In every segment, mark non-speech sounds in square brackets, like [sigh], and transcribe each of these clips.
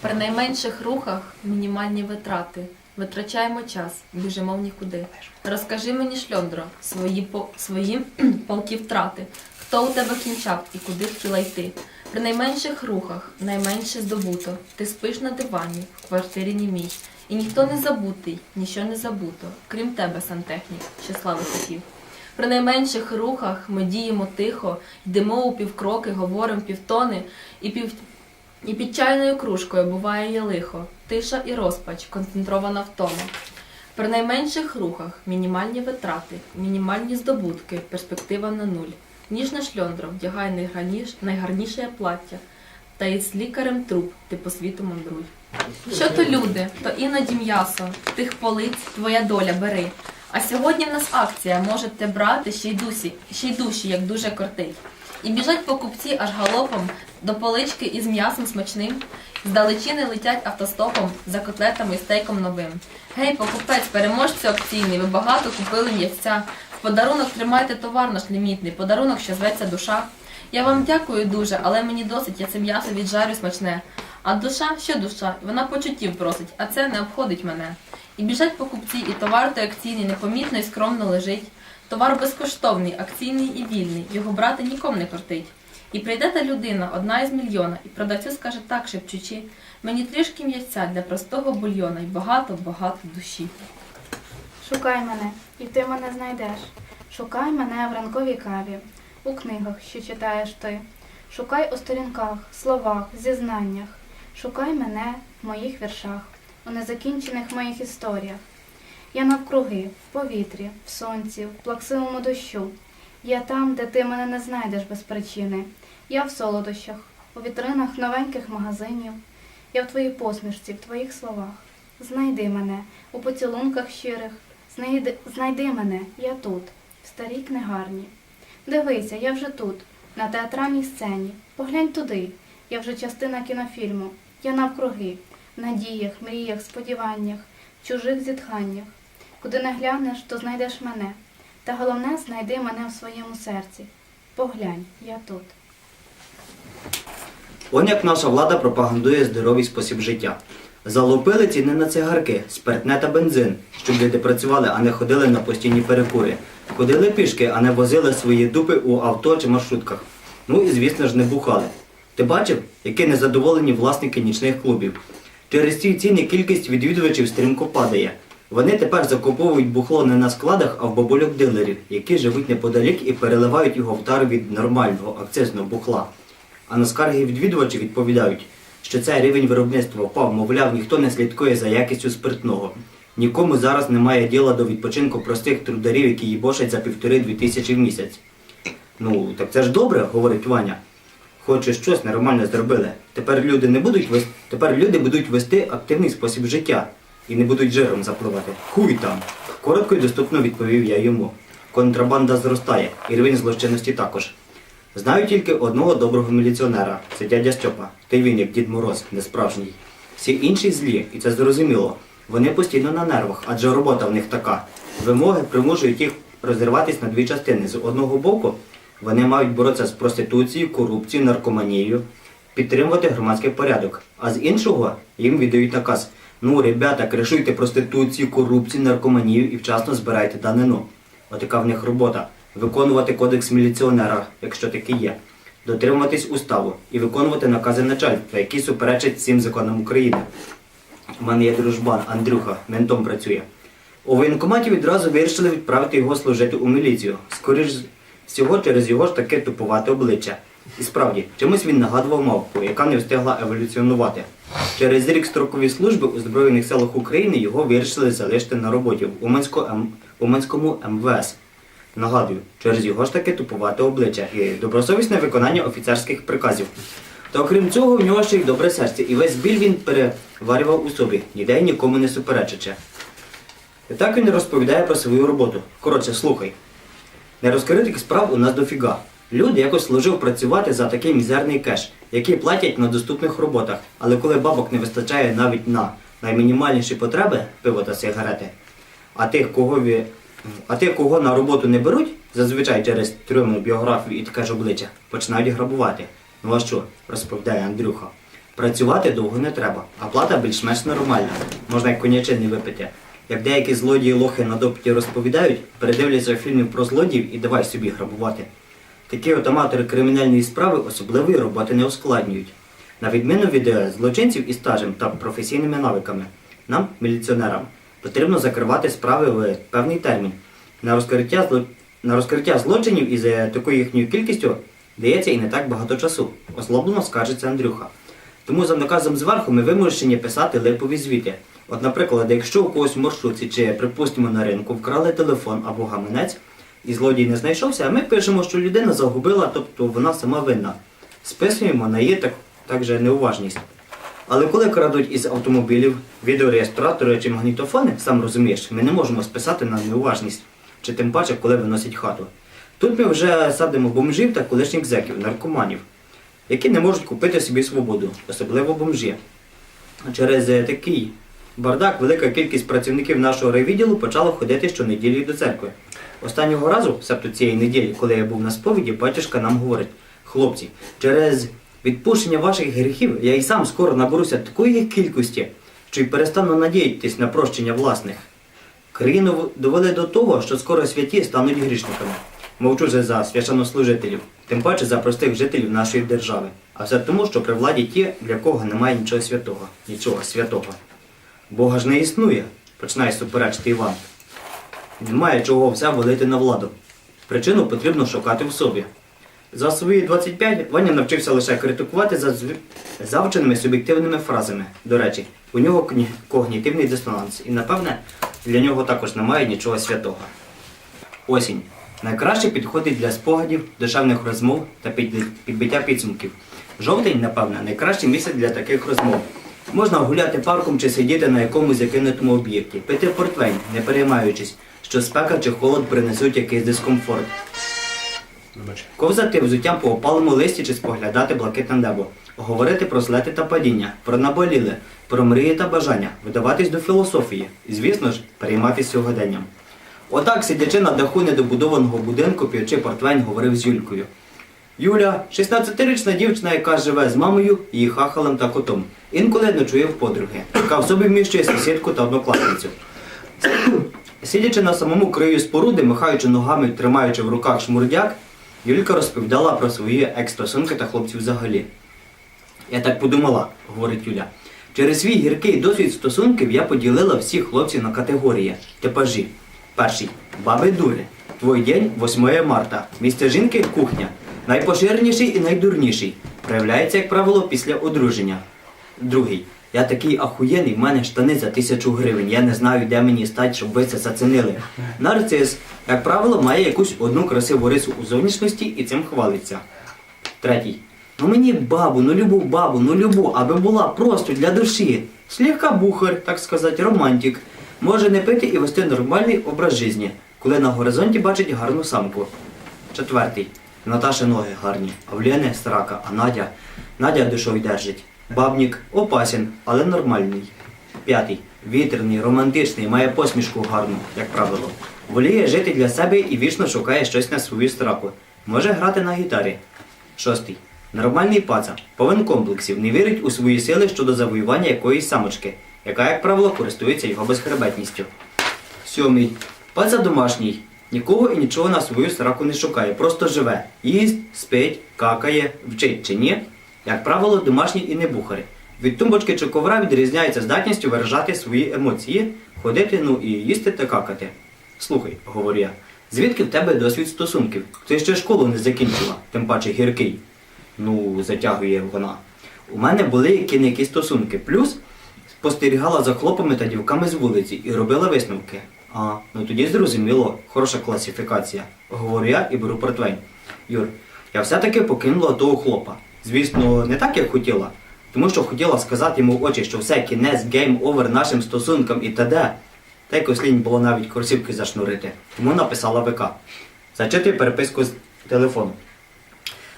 При найменших рухах мінімальні витрати. Витрачаємо час, біжимо в нікуди. Розкажи мені, шльондро, свої, по, свої [clears throat] полки втрати. Хто у тебе кінчав і куди хотіла йти? При найменших рухах, найменше здобуто. Ти спиш на дивані, в квартирі німій. І ніхто не забутий, ніщо не забуто, крім тебе, сантехнік, що слави хотів. При найменших рухах ми діємо тихо, йдемо у півкроки, говоримо півтони, і пів і під чайною кружкою буває є лихо, тиша і розпач, концентрована втома. При найменших рухах мінімальні витрати, мінімальні здобутки, перспектива на нуль. Ніжна шльондра вдягай найгарніш, найгарніше плаття, та із лікарем труп ти по світу мандруй. Що то люди, то іноді м'ясо, тих полиць твоя доля бери. А сьогодні в нас акція, можете брати ще й дусі, ще й душі, як дуже кортить. І біжать покупці аж галопом до полички із м'ясом смачним. Здалечини летять автостопом за котлетами і стейком новим. Гей, покупець, переможцю акційний, ви багато купили м'ясця. В подарунок тримайте товар наш лімітний, подарунок, що зветься душа. Я вам дякую дуже, але мені досить, я це м'ясо віджарю смачне. А душа, що душа? Вона почуттів просить, а це не обходить мене. І біжать покупці, і товар той акційний непомітно і скромно лежить. Товар безкоштовний, акційний і вільний, його брати нікому не кортить. І прийде та людина, одна із мільйона, і продавцю скаже так, шепчучи, мені трішки м'ясця для простого бульйона і багато-багато душі. Шукай мене, і ти мене знайдеш. Шукай мене в ранковій каві, у книгах, що читаєш ти. Шукай у сторінках, словах, зізнаннях. Шукай мене в моїх віршах, у незакінчених моїх історіях. Я навкруги, в повітрі, в сонці, в плаксивому дощу. Я там, де ти мене не знайдеш без причини. Я в солодощах, у вітринах новеньких магазинів. Я в твоїй посмішці, в твоїх словах. Знайди мене у поцілунках щирих. Знайди, знайди мене, я тут, в старій книгарні. Дивися, я вже тут, на театральній сцені. Поглянь туди, я вже частина кінофільму. Я навкруги, в надіях, мріях, сподіваннях, чужих зітханнях. Куди не глянеш, то знайдеш мене. Та головне, знайди мене в своєму серці. Поглянь, я тут. Он як наша влада пропагандує здоровий спосіб життя. Залупили ціни на цигарки, спиртне та бензин, щоб люди працювали, а не ходили на постійні перекури. Ходили пішки, а не возили свої дупи у авто чи маршрутках. Ну і звісно ж не бухали. Ти бачив, які незадоволені власники нічних клубів? Через ці ціни кількість відвідувачів стрімко падає. Вони тепер закуповують бухло не на складах, а в бабульок дилерів, які живуть неподалік і переливають його в тару від нормального акцизного бухла. А на скарги відвідувачі відповідають, що цей рівень виробництва впав, мовляв, ніхто не слідкує за якістю спиртного. Нікому зараз немає діла до відпочинку простих трударів, які їбошать за півтори-дві тисячі в місяць. Ну, так це ж добре, говорить Ваня. Хоч і щось нормально зробили. Тепер люди не будуть вес... тепер люди будуть вести активний спосіб життя і не будуть жиром запливати. Хуй там. Коротко і доступно відповів я йому. Контрабанда зростає, і рівень злочинності також. Знаю тільки одного доброго міліціонера це дядя Стьопа. Ти він, як Дід Мороз, не справжній. Всі інші злі, і це зрозуміло. Вони постійно на нервах, адже робота в них така. Вимоги примушують їх розірватися на дві частини. З одного боку, вони мають боротися з проституцією, корупцією, наркоманією, підтримувати громадський порядок. А з іншого їм віддають наказ: ну, ребята, кришуйте проституцію, корупцію, наркоманію і вчасно збирайте данину. Отака в них робота. Виконувати кодекс міліціонера, якщо такий є, дотримуватись уставу і виконувати накази начальства, які суперечать всім законам України. У мене є дружбан Андрюха, ментом працює. У воєнкоматі відразу вирішили відправити його служити у міліцію. Скоріш всього через його ж таке тупувате обличчя. І справді, чимось він нагадував мавпу, яка не встигла еволюціонувати. Через рік строкової служби у Збройних силах України його вирішили залишити на роботі в. Уманському МВС. Нагадую, через його ж таки тупувате обличчя і добросовісне виконання офіцерських приказів. Та окрім цього, в нього ще й добре серце, і весь біль він переварював у собі, ніде нікому не суперечачи. І так він розповідає про свою роботу. Коротше, слухай. Нерозкритих справ у нас дофіга. Люди якось служив працювати за такий мізерний кеш, який платять на доступних роботах, але коли бабок не вистачає навіть на наймінімальніші потреби пиво та сигарети, а тих, кого ві... а тих, кого на роботу не беруть, зазвичай через трьомну біографію і таке ж обличчя, починають грабувати. Ну а що, розповідає Андрюха. Працювати довго не треба, а плата більш-менш нормальна. Можна як конячини випити. Як деякі злодії лохи на допиті розповідають, передивляться фільмів про злодіїв і давай собі грабувати. Такі от аматори кримінальної справи особливої роботи не ускладнюють. На відміну від е, злочинців із стажем та професійними навиками, нам, міліціонерам, потрібно закривати справи в певний термін. На розкриття, зло... на розкриття злочинів із е, такою їхньою кількістю дається і не так багато часу. Озлоблено скаржиться Андрюха. Тому за наказом зверху ми вимушені писати липові звіти. От, наприклад, якщо у когось в маршрутці чи, припустимо, на ринку вкрали телефон або гаманець, і злодій не знайшовся, а ми пишемо, що людина загубила, тобто вона сама винна. Списуємо на її так, так же неуважність. Але коли крадуть із автомобілів, відеореєстратори чи магнітофони, сам розумієш, ми не можемо списати на неуважність, чи тим паче, коли виносять хату. Тут ми вже садимо бомжів та колишніх зеків, наркоманів, які не можуть купити собі свободу, особливо бомжі. Через е, такий бардак велика кількість працівників нашого райвідділу почала ходити щонеділі до церкви. Останнього разу, себто цієї неділі, коли я був на сповіді, батюшка нам говорить: хлопці, через відпущення ваших гріхів я і сам скоро наберуся такої кількості, що й перестану надіятись на прощення власних. Країну довели до того, що скоро святі стануть грішниками. Мовчу же за священнослужителів, тим паче за простих жителів нашої держави. А все тому, що при владі ті, для кого немає нічого святого, нічого святого. Бога ж не існує, починає суперечити Іван. Немає чого все валити на владу. Причину потрібно шукати в собі. За свої 25 Ваня навчився лише критикувати за завченими суб'єктивними фразами. До речі, у нього когнітивний дисонанс, і напевне для нього також немає нічого святого. Осінь. Найкраще підходить для спогадів, душевних розмов та під- підбиття підсумків. Жовтень, напевне, найкращий місяць для таких розмов. Можна гуляти парком чи сидіти на якомусь закинутому об'єкті, пити портвейн, не переймаючись, що спека чи холод принесуть якийсь дискомфорт. Ковзати взуттям по опалому листі чи споглядати блакитне небо, говорити про злети та падіння, про наболіле, про мрії та бажання, видаватись до філософії і, звісно ж, перейматися сьогоденням. Отак, сидячи на даху недобудованого будинку, п'ючи портвейн, говорив з Юлькою. Юля 16-річна дівчина, яка живе з мамою, її хахалем та котом. Інколи ночує в подруги, яка в собі вміщує сусідку та однокласницю. Сидячи на самому краю споруди, махаючи ногами, тримаючи в руках шмурдяк, Юлька розповідала про свої екс-стосунки та хлопців взагалі. Я так подумала, говорить Юля. Через свій гіркий досвід стосунків я поділила всіх хлопців на категорії, типажі. Перший баби дури. Твій день 8 марта. Місце жінки кухня. Найпоширеніший і найдурніший. Проявляється, як правило, після одруження. Другий. Я такий ахуєнний, в мене штани за тисячу гривень. Я не знаю, де мені стати, щоб ви це зацінили. Нарцис, як правило, має якусь одну красиву рису у зовнішності і цим хвалиться. Третій. Ну мені бабу, ну любу бабу, ну любу, аби була просто для душі. Слегка бухар, так сказати, романтик. Може не пити і вести нормальний образ житті, коли на горизонті бачить гарну самку. Четвертий. Наташі ноги гарні, а в Лєни срака, а Надя. Надя душою держить. Бабнік опасен, але нормальний. П'ятий. Вітряний, романтичний, має посмішку гарну, як правило. Воліє жити для себе і вічно шукає щось на свою страху. Може грати на гітарі. Шостий. Нормальний паца, повен комплексів, не вірить у свої сили щодо завоювання якоїсь самочки, яка, як правило, користується його безхребетністю. Сьомий. Паца домашній. Нікого і нічого на свою сраку не шукає, просто живе. Їсть, спить, какає, вчить чи ні. Як правило, домашні і не бухари. Від тумбочки чи ковра відрізняється здатністю виражати свої емоції, ходити, ну і їсти та какати. Слухай, говорю я, звідки в тебе досвід стосунків? Ти ще школу не закінчила, тим паче гіркий. Ну, затягує вона. У мене були які-не-які стосунки. Плюс спостерігала за хлопами та дівками з вулиці і робила висновки. А, ну тоді зрозуміло, хороша класифікація. Говорю я і беру портвейн. Юр, я все-таки покинула того хлопа. Звісно, не так, як хотіла. Тому що хотіла сказати йому в очі, що все кінець гейм овер нашим стосункам і т.д. Та якось лінь було навіть курсівки зашнурити. Тому написала ВК. Зачитуй переписку з телефону.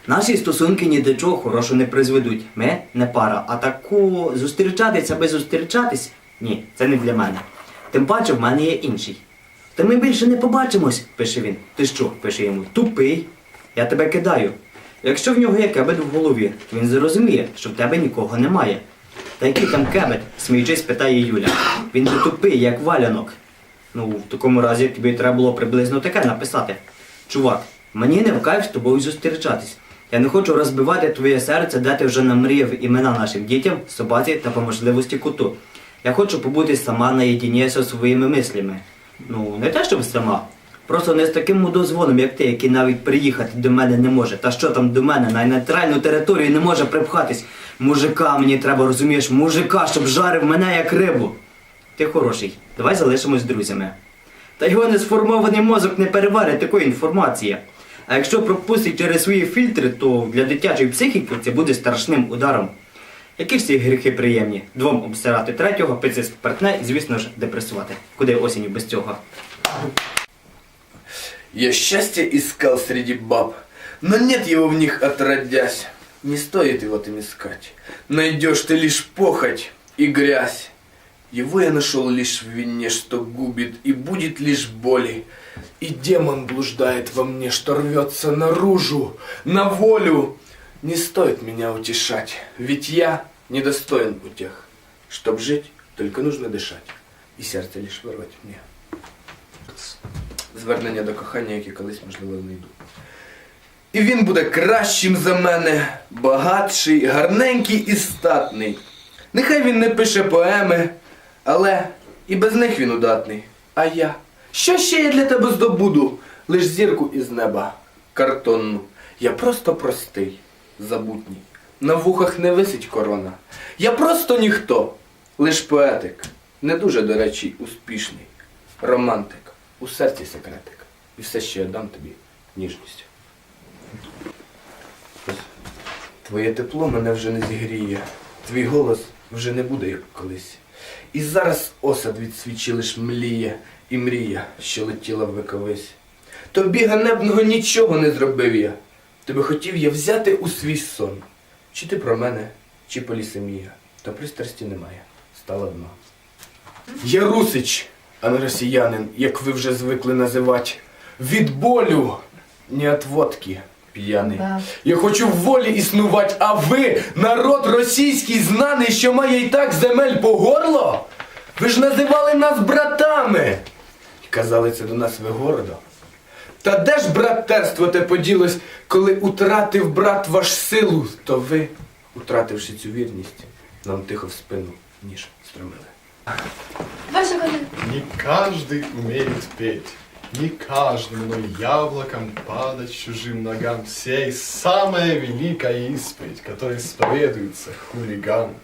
Наші стосунки ні до чого хорошого не призведуть. Ми не пара, а таку зустрічатися аби зустрічатись ні, це не для мене. Тим паче в мене є інший. Та ми більше не побачимось, пише він. Ти що? пише йому. Тупий. Я тебе кидаю. Якщо в нього є кебет в голові, то він зрозуміє, що в тебе нікого немає. Та який там кебет? сміючись, питає Юля. Він же тупий, як валянок. Ну, в такому разі тобі треба було приблизно таке написати. Чувак, мені не в кайф з тобою зустрічатись. Я не хочу розбивати твоє серце, де ти вже намріяв імена нашим дітям, собаці та по можливості коту. Я хочу побути сама наєдині зі своїми мислями. Ну, не те, щоб сама. Просто не з таким мудозвоном, як ти, який навіть приїхати до мене не може. Та що там до мене на нейтральну територію не може припхатись. Мужика мені треба, розумієш, мужика, щоб жарив мене як рибу. Ти хороший, давай залишимось друзями. Та його несформований мозок не переварить такої інформації. А якщо пропустить через свої фільтри, то для дитячої психіки це буде страшним ударом. Які ж ці гріхи приємні? Двом обсирати третього, пити спиртне і, звісно ж, депресувати. Куди осінню без цього? Я счастье искал среди баб, но нет его в них отродясь. Не стоит его там искать. Найдешь ты лишь похоть и грязь. Его я нашел лишь в вине, что губит, и будет лишь боли. И демон блуждает во мне, что рвется наружу, на волю. Не стоит меня утешать, ведь я недостоин утех. Чтоб жить, только нужно дышать, и сердце лишь вырвать мне. Звернення до кохання, яке колись, можливо, знайду. І він буде кращим за мене, багатший, гарненький і статний. Нехай він не пише поеми, але і без них він удатний. А я? Що ще я для тебе здобуду? Лиш зірку із неба, картонну. Я просто простий, забутній. На вухах не висить корона. Я просто ніхто, лиш поетик. Не дуже, до речі, успішний. Романтик. У серці секретик. І все, що я дам тобі ніжністю. Твоє тепло мене вже не зігріє. Твій голос вже не буде, як колись. І зараз осад від свічі лиш мліє і мрія, що летіла в виковись. Тобі ганебного нічого не зробив я. Тебе хотів я взяти у свій сон. Чи ти про мене, чи полісемія. Та пристрасті немає. Стала дно. Я русич, а не росіянин, як ви вже звикли називати. Від болю, не от водки, п'яний. Да. Я хочу в волі існувати, а ви, народ російський, знаний, що має і так земель по горло? Ви ж називали нас братами. І казали це до нас ви гордо. Та де ж братерство те поділось, коли утратив брат ваш силу, то ви, утративши цю вірність, нам тихо в спину ніж стромили. Ваша воля. Не каждый умеет петь, не каждому яблоком падать чужим ногам. Сей самая великая исповедь, которой исповедуется хулиган.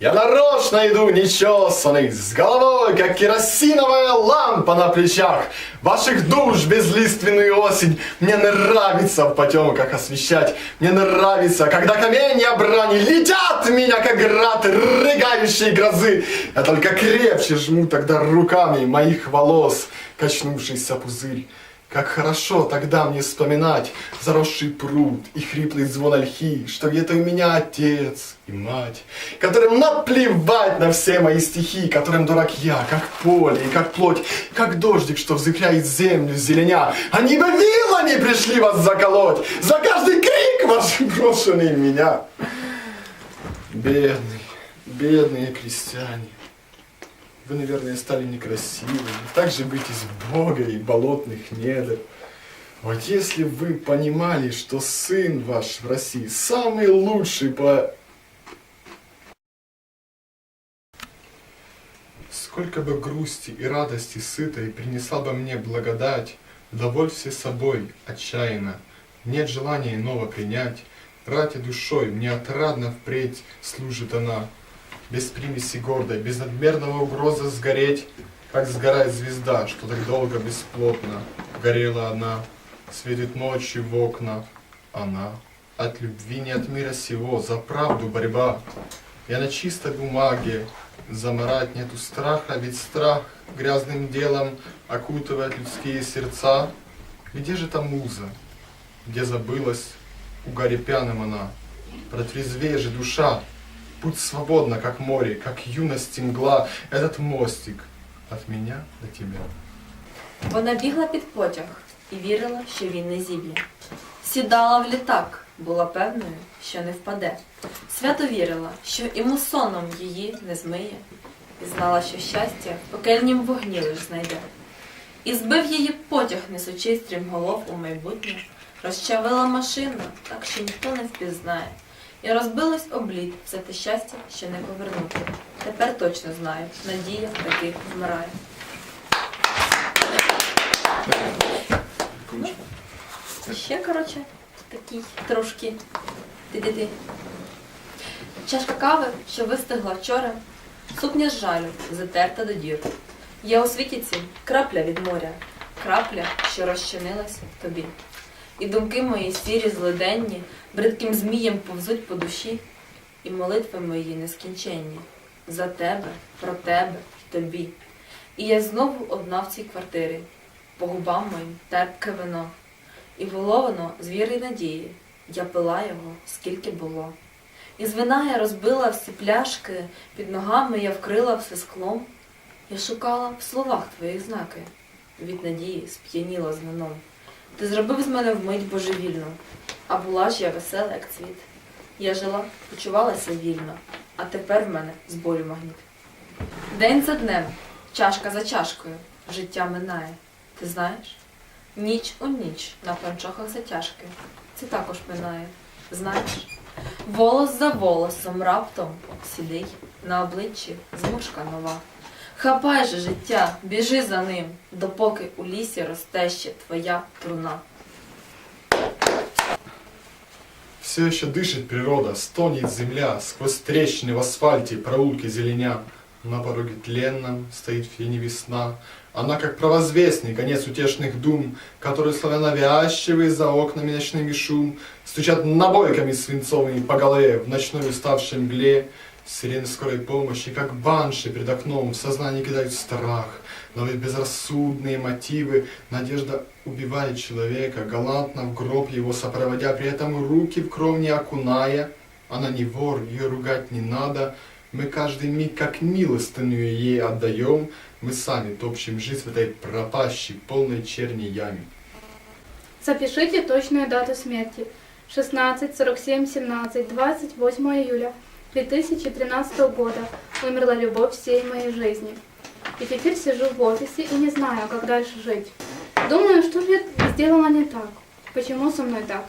Я нарочно иду нечесанный, с головой, как керосиновая лампа на плечах. Ваших душ безлиственную осень мне нравится в потемках освещать. Мне нравится, когда каменья брани летят меня, как град рыгающей грозы. Я только крепче жму тогда руками моих волос качнувшийся пузырь. Как хорошо тогда мне вспоминать заросший пруд и хриплый звон ольхи, что где-то у меня отец и мать, которым наплевать на все мои стихи, которым дурак я, как поле и как плоть, как дождик, что взыкляет землю зеленя. Они бы вилами пришли вас заколоть за каждый крик ваш брошенный меня. Бедный, бедные крестьяне. Вы, наверное, стали некрасивыми. Так же быть из Бога и болотных недр. Вот если вы понимали, что сын ваш в России самый лучший по... Сколько бы грусти и радости сытой принесла бы мне благодать, удовольствие собой отчаянно, нет желания иного принять, Ратя душой, мне отрадно впредь служит она, без примеси гордой, без надмерного угрозы сгореть, как сгорает звезда, что так долго бесплотно горела она, светит ночью в окна она. От любви не от мира сего, за правду борьба. Я на чистой бумаге, замарать нету страха, ведь страх грязным делом окутывает людские сердца. Где же та муза? Где забылась угаре пьяным она? Протрезвей же душа, Путь свободно, как море, как юность мгла, этот мостик от меня до тебя. Вона бігла під потяг і вірила, що він не зіб'є. Сідала в літак була певною, що не впаде. Свято вірила, що і мусоном її не змиє, і знала, що щастя в пекельнім вогні лиш знайде. І збив її потяг, несучи стрімголов у майбутнє, розчавила машина, так що ніхто не впізнає. І розбилось облід все те щастя, що не повернути. Тепер точно знаю, надія в таких вмирає. Ну, ще, коротше, такий трошки ти-ти-ти. Чашка кави, що вистигла вчора, сукня з жалю, затерта до дір. Є у світі цім крапля від моря, крапля, що розчинилась в тобі. І думки мої сірі, злиденні, бридким змієм повзуть по душі, і молитви мої нескінченні за тебе, про тебе, тобі. І я знову одна в цій квартирі, по губам моїм терпке вино, і було воно надії, я пила його, скільки було. І з вина я розбила всі пляшки, під ногами я вкрила все склом. Я шукала в словах твоїх знаки, від надії сп'яніла з вином. Ти зробив з мене вмить божевільну, а була ж я весела, як цвіт. Я жила, почувалася вільно, а тепер в мене з болю магніт. День за днем, чашка за чашкою, життя минає. Ти знаєш? Ніч у ніч на панчохах затяжки. Це також минає. Знаєш? Волос за волосом раптом сідий на обличчі зморшка нова. Хапай же життя, біжи за ним, допоки у лісі росте ще твоя труна. Все еще дышит природа, стонет земля, сквозь трещины в асфальте проулки зеленя. На пороге тленном стоит фени весна. Она, как провозвестный, конец утешных дум, который, славя навязчивый, за окнами ночными шум, стучат набойками свинцовыми по голове в ночной уставшей мгле. Сирены скорой помощи, как банши перед окном, в сознании кидают страх, ловят безрассудные мотивы. Надежда убивает человека, галантно в гроб его сопроводя, при этом руки в кровь не окуная. Она не вор, ее ругать не надо. Мы каждый миг как милостыню ей отдаем, мы сами топчем жизнь в этой пропащей, полной черни яме. Запишите точную дату смерти. 16, 47, 17, 28 июля 2013 года умерла любовь всей моей жизни. И теперь сижу в офисе и не знаю, как дальше жить. Думаю, что же я сделала не так? Почему со мной так?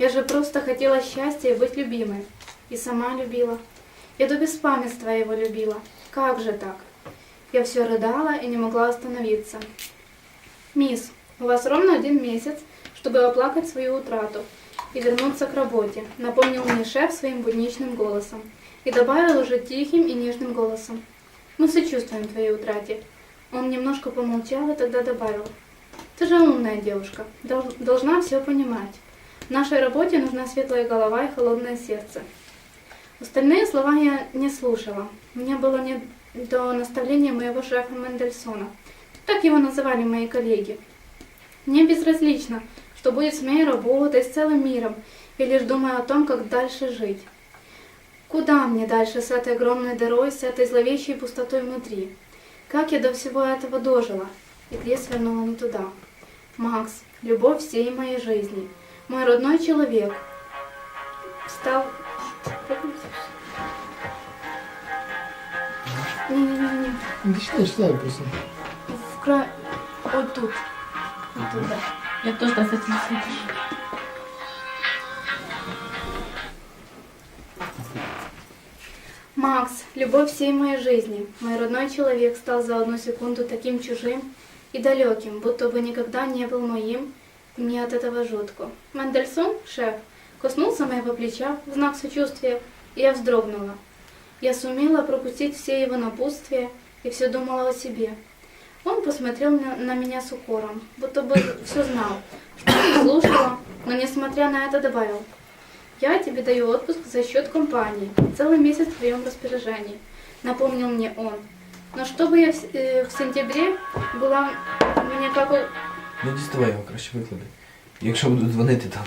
Я же просто хотела счастья и быть любимой. И сама любила. Я до беспамятства его любила. Как же так? Я все рыдала и не могла остановиться. Мисс, у вас ровно один месяц, чтобы оплакать свою утрату и вернуться к работе, напомнил мне шеф своим будничным голосом и добавил уже тихим и нежным голосом. Мы сочувствуем твоей утрате. Он немножко помолчал и тогда добавил. Ты же умная девушка, дол- должна все понимать. В нашей работе нужна светлая голова и холодное сердце. Остальные слова я не слушала. Мне было не до наставления моего шефа Мендельсона. Так его называли мои коллеги. Мне безразлично, что будет с моей работой, с целым миром. Я лишь думаю о том, как дальше жить. Куда мне дальше с этой огромной дырой, с этой зловещей пустотой внутри? Как я до всего этого дожила? И где свернула не туда? Макс, любовь всей моей жизни. Мой родной человек. Стал... Не-не-не, Да читай, просто. в кра... Вот тут. Вот туда. Я теж так хотіла. Макс, любовь всей моей жизни. Мой родной человек стал за одну секунду таким чужим и далеким, будто бы никогда не был моим. Мне от этого жутко. Мендельсон, шеф, коснулся моего плеча в знак сочувствия, и я вздрогнула. Я сумела пропустить все его напутствия и все думала о себе. Он посмотрел на, на меня с укором, будто бы все знал, что я слушала, но несмотря на это добавил. Я тебе даю отпуск за счет компании, целый месяц в твоем распоряжении, напомнил мне он. Но чтобы я в, э, в сентябре была мне как у- Не діставай його, краще виклади. Якщо буду дзвонити там.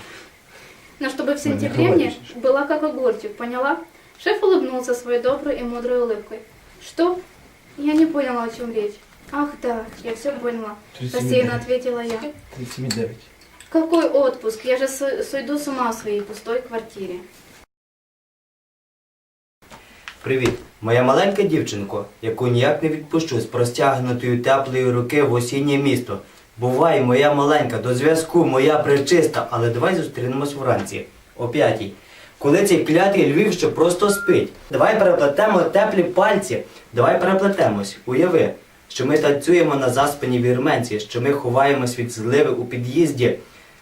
но чтобы в Ну, сентябре не мне хватишь. была как огурчик, поняла? Шеф улыбнулся своей доброй и мудрой улыбкой. Что? Я не поняла, о чем речь. Ах да, я все поняла. 37,9. Рассеянно ответила я. 37,9. Какой отпуск? Я же со- сойду с ума в своей пустой квартире. Привіт, моя маленька дівчинко, яку ніяк не відпущу з простягнутої теплої руки в осіннє місто. Бувай, моя маленька, до зв'язку, моя пречиста, але давай зустрінемось вранці, о п'ятій. Коли цей клятий Львів ще просто спить. Давай переплетемо теплі пальці, давай переплетемось, уяви, що ми танцюємо на заспаній вірменці, що ми ховаємось від зливи у під'їзді,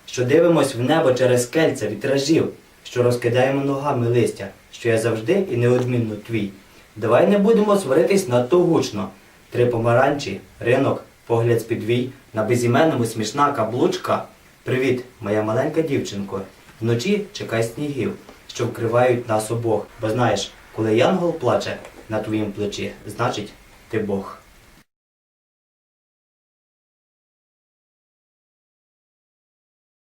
що дивимось в небо через кельця вітражів, що розкидаємо ногами листя, що я завжди і неодмінно твій. Давай не будемо сваритись надто гучно. Три помаранчі, ринок, погляд з підвій, на безіменному смішна каблучка. Привіт, моя маленька дівчинко. Вночі чекай снігів, що вкривають нас обох. Бо знаєш, коли янгол плаче на твоїм плечі, значить ти Бог.